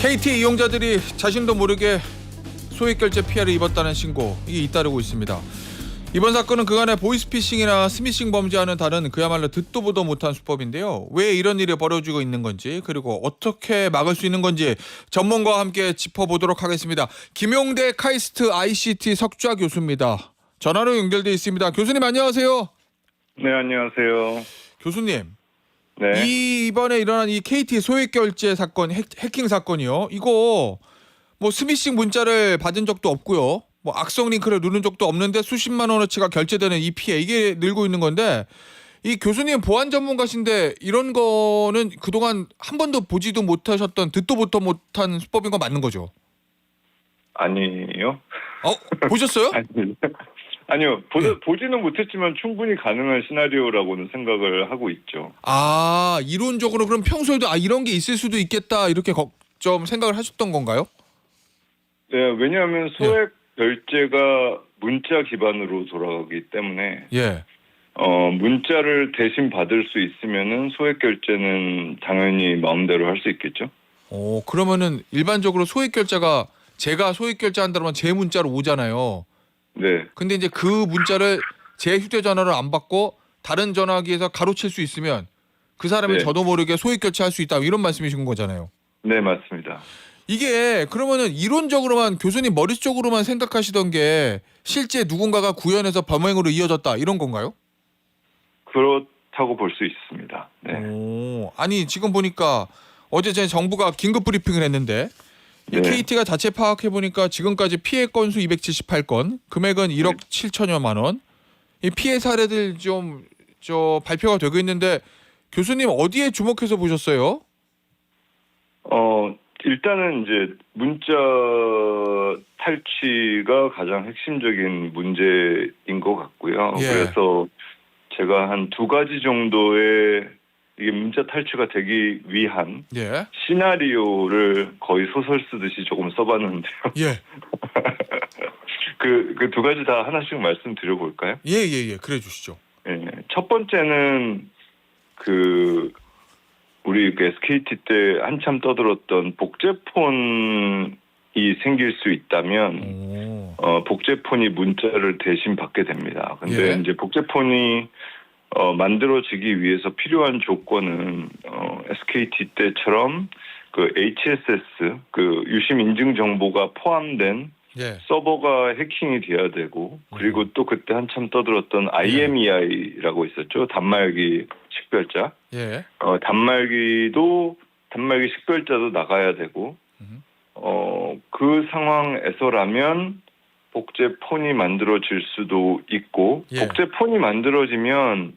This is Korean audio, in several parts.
KT 이용자들이 자신도 모르게 소액 결제 피해를 입었다는 신고 이게 잇따르고 있습니다. 이번 사건은 그간의 보이스피싱이나 스미싱 범죄와는 다른 그야말로 듣도 보도 못한 수법인데요. 왜 이런 일이 벌어지고 있는 건지 그리고 어떻게 막을 수 있는 건지 전문가와 함께 짚어보도록 하겠습니다. 김용대 카이스트 ICT 석좌 교수입니다. 전화로 연결돼 있습니다. 교수님 안녕하세요. 네, 안녕하세요. 교수님 네. 이 이번에 일어난 이 KT 소액 결제 사건 해, 해킹 사건이요. 이거 뭐 스미싱 문자를 받은 적도 없고요. 뭐 악성 링크를 누른 적도 없는데 수십만 원어치가 결제되는 이 피해 이게 늘고 있는 건데 이 교수님 보안 전문가신데 이런 거는 그동안 한 번도 보지도 못하셨던 듣도 보도 못한 수법인 거 맞는 거죠? 아니요. 어 보셨어요? 아니, 아니요. 보, 네. 보지는 못했지만 충분히 가능한 시나리오라고는 생각을 하고 있죠. 아 이론적으로 그럼 평소에도 아 이런 게 있을 수도 있겠다 이렇게 걱- 좀 생각을 하셨던 건가요? 네, 왜냐하면 소액 결제가 문자 기반으로 돌아가기 때문에 예. 어, 문자를 대신 받을 수 있으면은 소액 결제는 당연히 마음대로 할 수 있겠죠. 어 그러면은 일반적으로 소액 결제가 제가 소액 결제한다면 제 문자로 오잖아요. 네, 근데 이제 그 문자를 제 휴대전화를 안 받고 다른 전화기에서 가로칠 수 있으면 그 사람이 네. 저도 모르게 소액 결제할 수 있다 이런 말씀이신 거잖아요. 네 맞습니다. 이게 그러면은 이론적으로만 교수님 머릿속으로만 생각하시던 게 실제 누군가가 구현해서 범행으로 이어졌다 이런 건가요? 그렇다고 볼 수 있습니다. 네, 오, 아니 지금 보니까 어제 제 정부가 긴급 브리핑을 했는데 이 네. KT가 자체 파악해 보니까 지금까지 피해 건수 278건, 금액은 1억 7천여만 원. 이 피해 사례들 좀 저 발표가 되고 있는데 교수님 어디에 주목해서 보셨어요? 어, 일단은 이제 문자 탈취가 가장 핵심적인 문제인 것 같고요. 예. 그래서 제가 한 두 가지 정도의 이게 문자 탈취가 되기 위한 예. 시나리오를 거의 소설 쓰듯이 조금 써봤는데요. 예. 그, 그 두 가지 다 하나씩 말씀드려 볼까요? 예, 예, 예. 그래 주시죠. 예. 첫 번째는 그 우리 그 SKT 때 한참 떠들었던 복제폰이 생길 수 있다면 오. 어 복제폰이 문자를 대신 받게 됩니다. 근데 예. 이제 복제폰이 어 만들어지기 위해서 필요한 조건은 어 SKT 때처럼 그 HSS 그 유심 인증 정보가 포함된 예. 서버가 해킹이 돼야 되고 그리고 음. 또 그때 한참 떠들었던 예. IMEI라고 있었죠 단말기 식별자 예. 어 단말기도 단말기 식별자도 나가야 되고 음. 어그 상황에서라면 복제폰이 만들어질 수도 있고 예. 복제폰이 만들어지면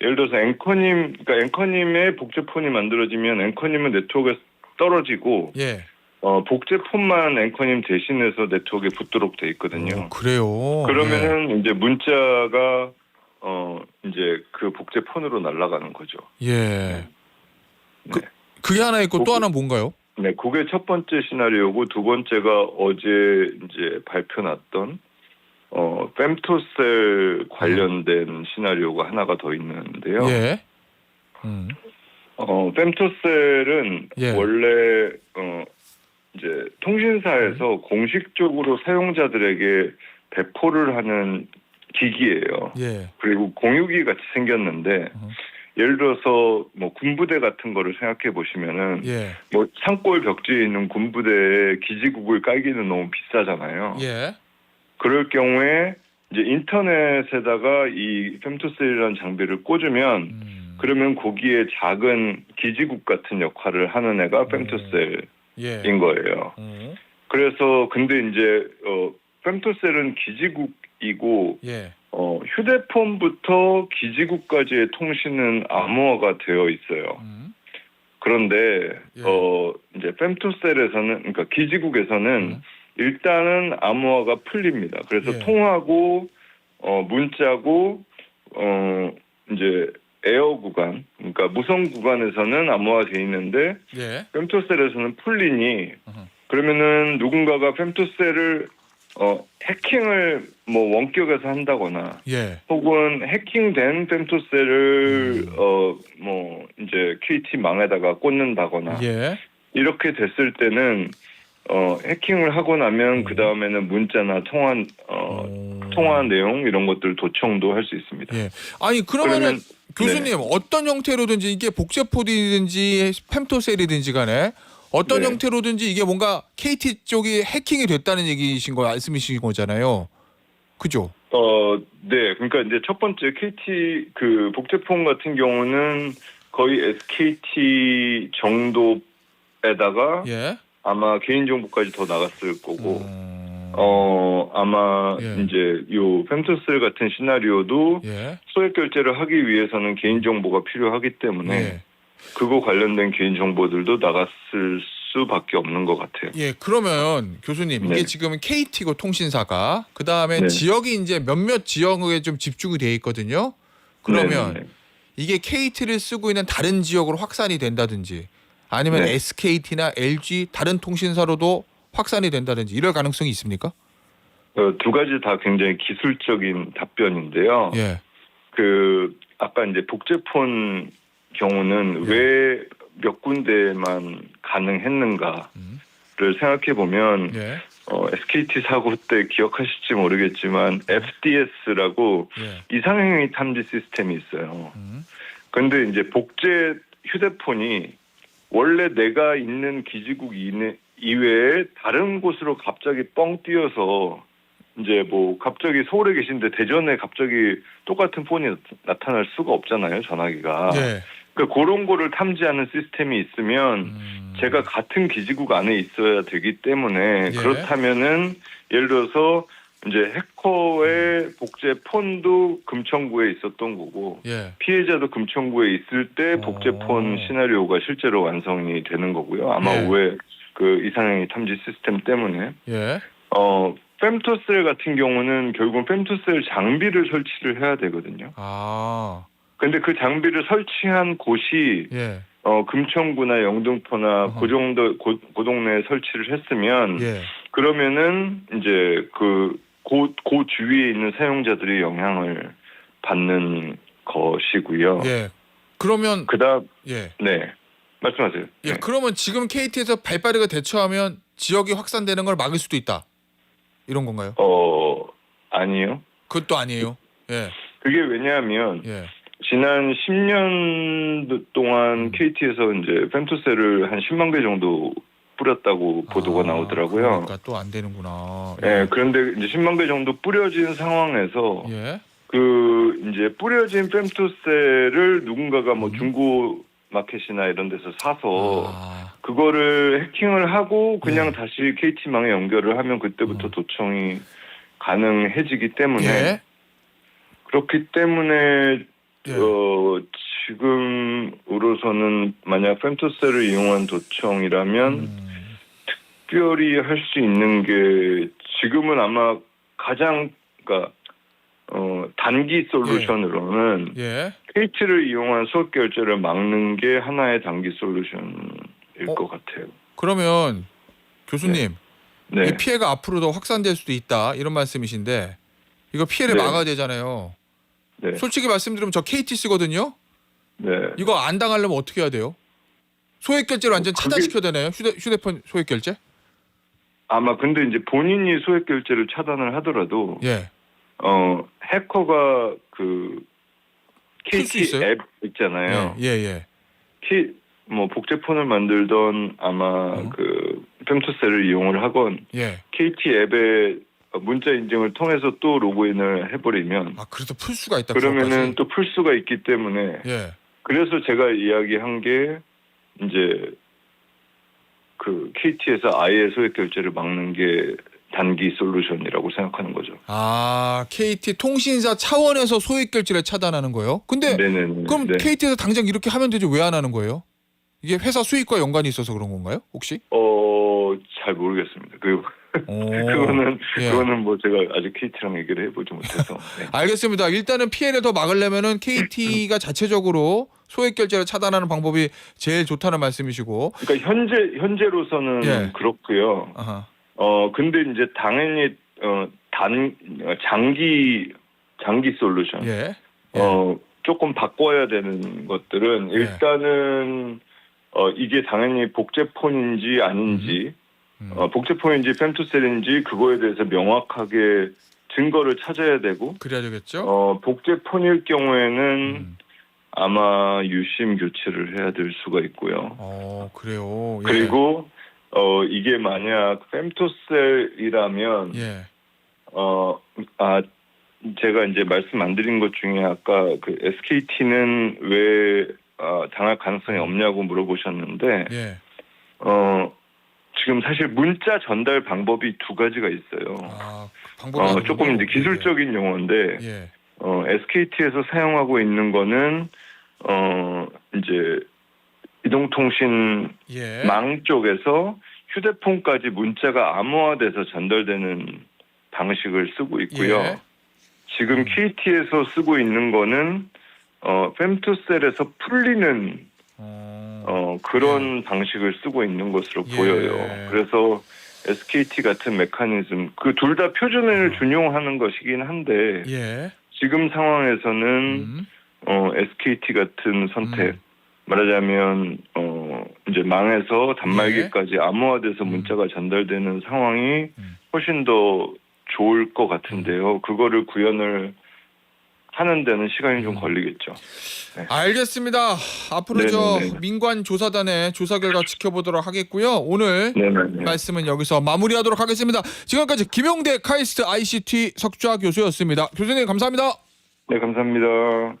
예를 들어서 앵커님 그러니까 앵커님의 복제폰이 만들어지면 앵커님은 네트워크에 떨어지고 예. 어, 복제폰만 앵커님 대신해서 네트워크에 붙도록 돼 있거든요. 오, 그래요. 그러면은 이제 문자가 어 이제 그 복제폰으로 날아가는 거죠. 예. 예. 그, 네. 그게 하나 있고 또 그거- 하나 뭔가요? 네, 그게 첫 번째 시나리오고 두 번째가 어제 이제 발표 났던 어 fem토셀 관련된 시나리오가 하나가 더 있는데요. 예. 음. 어 fem토셀은 예. 원래 어 이제 통신사에서 공식적으로 사용자들에게 배포를 하는 기기예요. 예. 그리고 공유기 같이 생겼는데 음. 예를 들어서 뭐 군부대 같은 거를 생각해 보시면은 예. 뭐 산골 벽지에 있는 군부대에 기지국을 깔기는 너무 비싸잖아요. 예. 그럴 경우에 이제 인터넷에다가 이 femtocel이라는 장비를 꽂으면 음. 그러면 거기에 작은 기지국 같은 역할을 하는 애가 femtocel인 예. 거예요. 어. 그래서 근데 이제 어 femtocel은 기지국이고 예. 어 휴대폰부터 기지국까지의 통신은 암호화가 되어 있어요. 음. 그런데 예. 어 이제 femtocel에서는 그러니까 기지국에서는 음. 일단은 암호화가 풀립니다. 그래서 예. 통하고 어 문자고 어 이제 에어 구간 그러니까 무선 구간에서는 암호화돼 있는데 예. femtocel에서는 풀리니 어허. 그러면은 누군가가 femtocel을 어 해킹을 뭐 원격에서 한다거나 예. 혹은 해킹된 femtocel을 음. 어뭐 이제 KT 망에다가 꽂는다거나 예. 이렇게 됐을 때는 어, 해킹을 하고 나면 음. 그 다음에는 문자나 통화 어, 오. 통화 내용 이런 것들 도청도 할 수 있습니다. 예. 아니 그러면은 그러면- 교수님 어떤 형태로든지 이게 복제포디든지 팸토셀이든지 간에 어떤 네. 형태로든지 이게 뭔가 KT 쪽이 해킹이 됐다는 얘기신 거 말씀이신 거잖아요. 그죠? 어, 네. 그러니까 이제 첫 번째 KT 그 복제폰 같은 경우는 거의 SKT 정도에다가 예. 아마 개인 정보까지 더 나갔을 거고 음... 어 아마 예. 이제 요 펜토셀 같은 시나리오도 예. 소액 결제를 하기 위해서는 개인 정보가 필요하기 때문에 예. 그거 관련된 개인 정보들도 나갔을 수밖에 없는 것 같아요. 예. 그러면 교수님 이게 네. 지금 KT고 통신사가 그 다음에 네. 지역이 이제 몇몇 지역에 좀 집중이 돼 있거든요. 그러면 네 네 네. 이게 KT를 쓰고 있는 다른 지역으로 확산이 된다든지 아니면 네. SKT나 LG 다른 통신사로도 확산이 된다든지 이럴 가능성이 있습니까? 어, 두 가지 다 굉장히 기술적인 답변인데요. 예. 그 아까 이제 복제폰 경우는 예. 왜몇 군데만 가능했는가를 음. 생각해 보면 예. 어, SKT 사고 때 기억하실지 모르겠지만 FDS라고 예. 이상행위 탐지 시스템이 있어요. 음. 그런데 이제 복제 휴대폰이 원래 내가 있는 기지국 이내, 이외에 다른 곳으로 갑자기 뻥 뛰어서 이제 뭐 갑자기 서울에 계신데 대전에 갑자기 똑같은 폰이 나타날 수가 없잖아요 전화기가. 예. 그러니까 그런 거를 탐지하는 시스템이 있으면 음. 제가 같은 기지국 안에 있어야 되기 때문에 예. 그렇다면은 예를 들어서 이제 해커의 복제 폰도 금천구에 있었던 거고 예. 피해자도 금천구에 있을 때 어. 복제 폰 시나리오가 실제로 완성이 되는 거고요. 아마 예. 왜그 이상행위 탐지 시스템 때문에 예. 어 fem토셀 같은 경우는 결국은 fem토셀 장비를 설치를 해야 되거든요. 아. 근데 그 장비를 설치한 곳이 예. 어 금천구나 영등포나 어허. 그 정도 고, 그 동네에 설치를 했으면 예. 그러면은 이제 그고 그 주위에 있는 사용자들이 영향을 받는 것이고요. 예. 그러면 그다음 예. 네 말씀하세요. 예. 네. 그러면 지금 KT에서 발빠르게 대처하면 지역이 확산되는 걸 막을 수도 있다. 이런 건가요? 어 아니요. 그것도 아니에요. 예. 그게 왜냐하면 예. 지난 10년 동안 음. KT에서 이제 펜토셀을 한 10만 개 정도 뿌렸다고 보도가 아, 나오더라고요. 그러니까 또 안 되는구나. 예, 그런데 이제 10만 개 정도 뿌려진 상황에서 예. 그 이제 뿌려진 fem토셀을 누군가가 뭐 음. 중고 마켓이나 이런 데서 사서 아. 그거를 해킹을 하고 그냥 네. 다시 KT망에 연결을 하면 그때부터 음. 도청이 가능해지기 때문에 예. 그렇기 때문에 예. 어 지금으로서는 만약 fem토셀을 이용한 도청이라면 음. 특별히 할 수 있는 게 지금은 아마 가장 그러니까 어 단기 솔루션으로는 예. KT를 이용한 수업 결제를 막는 게 하나의 단기 솔루션일 어? 것 같아요. 그러면 교수님 네. 이 피해가 앞으로 더 확산될 수도 있다 이런 말씀이신데 이거 피해를 네. 막아야 되잖아요. 네. 솔직히 말씀드리면 저 KT 쓰거든요. 네. 이거 안 당하려면 어떻게 해야 돼요? 소액 결제를 완전 그게- 차단시켜야 되나요? 휴대 휴대폰 소액 결제? 아마 근데 이제 본인이 소액 결제를 차단을 하더라도 예. 어 해커가 그 풀수 KT 있어요? 앱 있잖아요. 예, 예. K 뭐 복제폰을 만들던 아마 음. 그 펜토셀을 이용을 하건 예. KT 앱에 문자 인증을 통해서 또 로그인을 해버리면 아, 그래서 풀 수가 있다. 그러면은. 또 풀 수가 있기 때문에 예. 그래서 제가 이야기한 게 이제 그 KT에서 아예 소액 결제를 막는 게 단기 솔루션이라고 생각하는 거죠. 아, KT 통신사 차원에서 소액 결제를 차단하는 거예요? 근데 네네. 그럼 네. KT에서 당장 이렇게 하면 되지 왜 안 하는 거예요? 이게 회사 수익과 연관이 있어서 그런 건가요? 혹시? 어, 잘 모르겠습니다. 그 오. 그거는 예. 그거는 뭐 제가 아직 KT랑 얘기를 해보지 못해서. 네. 알겠습니다. 일단은 피해를 더 막으려면은 KT가 자체적으로 소액 결제를 차단하는 방법이 제일 좋다는 말씀이시고. 그러니까 현재 현재로서는 예. 그렇고요. 아하. 어 근데 이제 당연히 어단 장기 장기 솔루션. 예. 예. 어 조금 바꿔야 되는 것들은 예. 일단은 어, 이게 당연히 복제폰인지 아닌지, 음. 어, 복제폰인지 femtocel인지 그거에 대해서 명확하게 증거를 찾아야 되고, 그래야 되겠죠. 어, 복제폰일 경우에는 음. 아마 유심 교체를 해야 될 수가 있고요. 어 그래요. 예. 그리고 어 이게 만약 femtocel이라면 예. 어, 아, 제가 이제 말씀 안 드린 것 중에 아까 그 SKT는 왜 아, 당할 가능성이 없냐고 물어보셨는데, 예. 어, 지금 사실 문자 전달 방법이 두 가지가 있어요. 아 방법이 어. 조금 이제 기술적인 용어인데, 예. 어, SKT에서 사용하고 있는 거는, 어, 이제, 이동통신 예. 망 쪽에서 휴대폰까지 문자가 암호화돼서 전달되는 방식을 쓰고 있고요. 예. 지금 KT에서 쓰고 있는 거는 어 femtocel에서 풀리는 어, 어 그런 방식을 쓰고 있는 것으로 예. 보여요. 그래서 SKT 같은 메커니즘 그 둘 다 표준을 준용하는 것이긴 한데 예. 지금 상황에서는 음. 어 SKT 같은 선택 음. 말하자면 어 이제 망에서 단말기까지 암호화돼서 음. 문자가 전달되는 상황이 음. 훨씬 더 좋을 것 같은데요. 그거를 구현을 하는 데는 시간이 좀 음. 걸리겠죠. 알겠습니다. 앞으로 저 네네네. 민관 조사단의 조사 결과 지켜보도록 하겠고요. 오늘 네네. 말씀은 여기서 마무리하도록 하겠습니다. 지금까지 김용대 카이스트 ICT 석좌 교수였습니다. 교수님 감사합니다. 네, 감사합니다.